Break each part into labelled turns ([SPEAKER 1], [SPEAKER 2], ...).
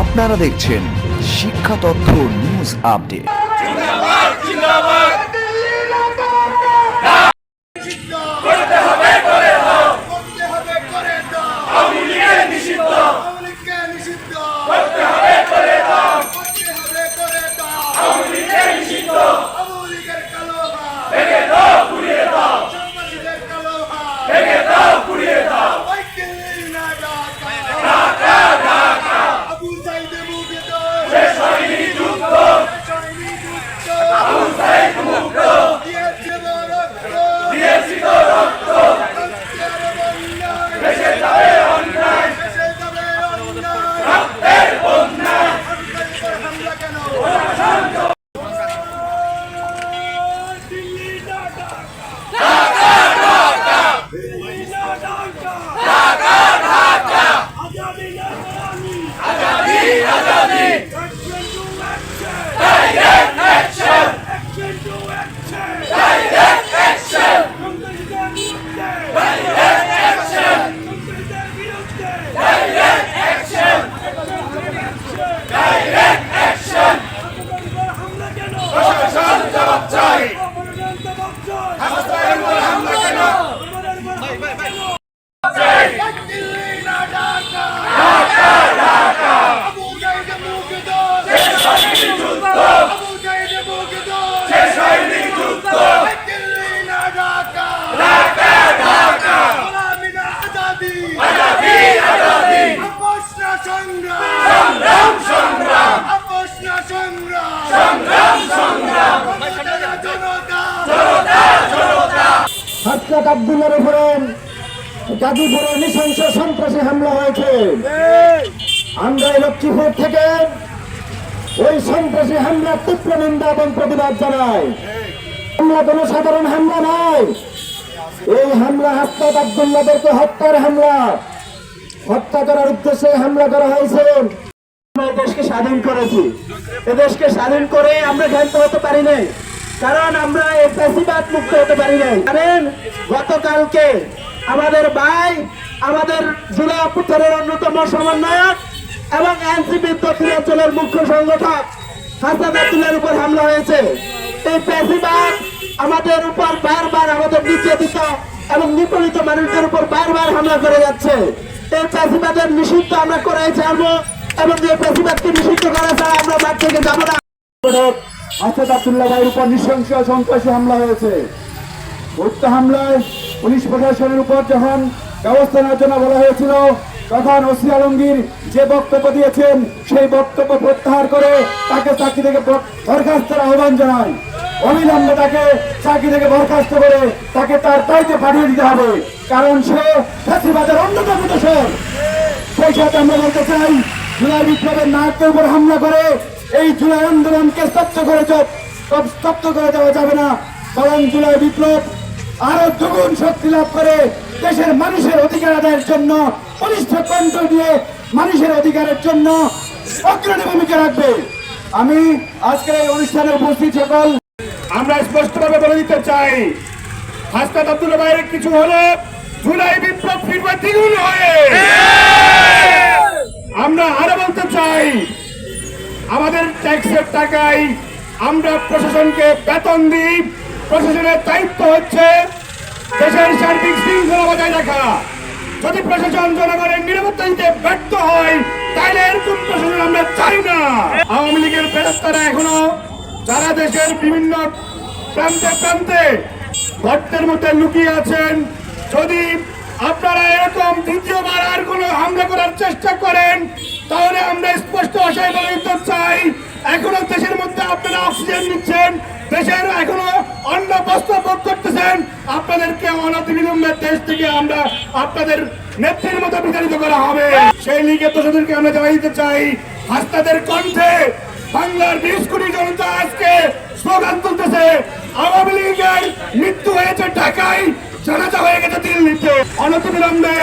[SPEAKER 1] আপনারা দেখছেন শিক্ষা তথ্য নিউজ আপডেট।
[SPEAKER 2] গাজীপুরে নৃশংস সন্ত্রাসী হামলা হয়েছে। আমরা লক্ষ্মীপুর থেকে ওই সন্ত্রাসী হামলার তীব্র নিন্দা এবং প্রতিবাদ জানাই। হামলা কোনো সাধারণ হামলা নয়। এই হামলা হাসনাত আব্দুল্লাদেরকে হত্যার হামলা। হত্যা করার উদ্দেশ্যে হামলা করা হয়েছে। আমরা দেশকে স্বাধীন করেছি। এদেশকে স্বাধীন করে আমরা ধ্যান্ত হতে পারি নাই। কারণ আমরা এই ফ্যাসিবাদ মুক্ত হতে পারি নাই। জানেন, গতকালকে আমাদের ভাই, আমাদের জুলাই অভ্যুত্থানের অন্যতম সমন্বয়ক এবং এনসিপি দক্ষিণাঞ্চলের মুখ্য সংগঠক হাসান উপর হামলা হয়েছে। এই ফ্যাসিবাদ আমাদের উপর বারবার আমাদের নির্যাতিত এবং নিপীড়িত মানুষদের উপর বারবার হামলা করে যাচ্ছে। এই ফ্যাসিবাদের নিষিদ্ধ আমরা করাই ছাড়বো এবং এই ফ্যাসিবাদকে নিষিদ্ধ করা ছাড়া আমরা মাঠ থেকে যাব না। আসাদ আব্দুল্লাহ ভাইয়ের উপর নৃশংস সন্ত্রাসী হামলা হয়েছে। উক্ত হামলায় পুলিশ প্রশাসনের উপর যখন ব্যবস্থা নেওয়ার জন্য বলা হয়েছিল, তখন ওসি আলমগীর যে বক্তব্য দিয়েছেন, সেই বক্তব্য প্রত্যাহার করে তাকে চাকরি থেকে বরখাস্তের আহ্বান জানায়। অবিলম্বে তাকে চাকরি থেকে বরখাস্ত করে তাকে তার দায়িত্বে পাঠিয়ে দিতে হবে, কারণ সে ফ্যাসিবাদের অন্যতম দোষর। সেই সাথে আমরা বলতে চাই, জুলাই বিপ্লবের নায়কদের উপর হামলা করে এই জুলাই আন্দোলনকে স্তব্ধ করে স্তব্ধ করে দেওয়া যাবে না। বরং জুলাই বিপ্লব আরও দ্বিগুণ শক্তি লাভ করে দেশের মানুষের অধিকার আদায়ের জন্য বলিষ্ঠ কণ্ঠ দিয়ে মানুষের অধিকারের জন্য অগ্রণী ভূমিকা রাখবে। আমি আজকের এই অনুষ্ঠানে উপস্থিত সকল
[SPEAKER 3] আমরা স্পষ্টভাবে বলে দিতে চাই, হাসনাত আব্দুল্লাহ ভাইয়ের কিছু হলে জুলাই বিপ্লব ফিরবে দ্বিগুণ হয়ে। আমরা আরও বলতে চাই আমাদের ট্যাক্সের টাকায় আমরা প্রশাসনকে বেতন দিই। প্রশাসনের দায়িত্ব হচ্ছে দেশের সার্বিক শৃঙ্খলা বজায় রাখা। যদি প্রশাসন জনগণের নিরাপত্তা দিতে ব্যর্থ হয়, তাহলে এরকম প্রশাসন আমরা চাই না। আওয়ামী লীগের ফেরস্তারা এখনও যারা দেশের বিভিন্ন প্রান্তে প্রান্তে গর্তের মধ্যে লুকিয়ে আছেন, যদি আপনারা এরকম দ্বিতীয়বার আর কোনো হামলা করার চেষ্টা করেন, তাহলে আমরা স্পষ্ট ভাষায় বলে দিতে চাই, এখনও দেশের মধ্যে আপনারা অক্সিজেন নিচ্ছেন, দেশের এখনও অন্য বস্ত্র ভোগ করতেছেন, আপনাদেরকে অনতিবিলম্বে দেশ থেকে আমরা আপনাদের নেত্রীর মতো বিতাড়িত করা হবে। সেই লীগের দোষদেরকে আমরা জানাই দিতে চাই হাস্তাদের কণ্ঠে বাংলার বিশ কোটি জনতা আজকে স্লোগান তুলতেছে, আওয়ামী লীগের মৃত্যু হয়েছে ঢাকায় জানাজা হয়ে গেছে দিল্লিতে অনতিবিলম্বে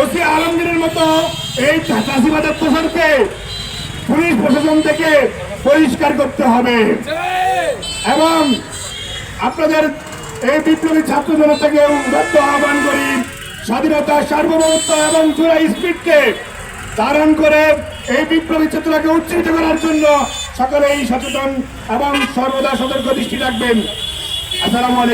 [SPEAKER 3] ওসি আলমগীরের মতো এই চাষিবাদের প্রসারকে পুলিশ প্রশাসন থেকে পরিষ্কার করতে হবে। এবং আপনাদের এই বিপ্লবী ছাত্র জনতাকে উদাত্ত আহ্বান করি, স্বাধীনতা, সার্বভৌমত্ব এবং জুলাই স্পিডকে ধারণ করে এই বিপ্লবী চেতনাকে উজ্জীবিত করার জন্য সকলেই সচেতন এবং সর্বদা সতর্ক দৃষ্টি রাখবেন। আসসালামু আলাইকুম।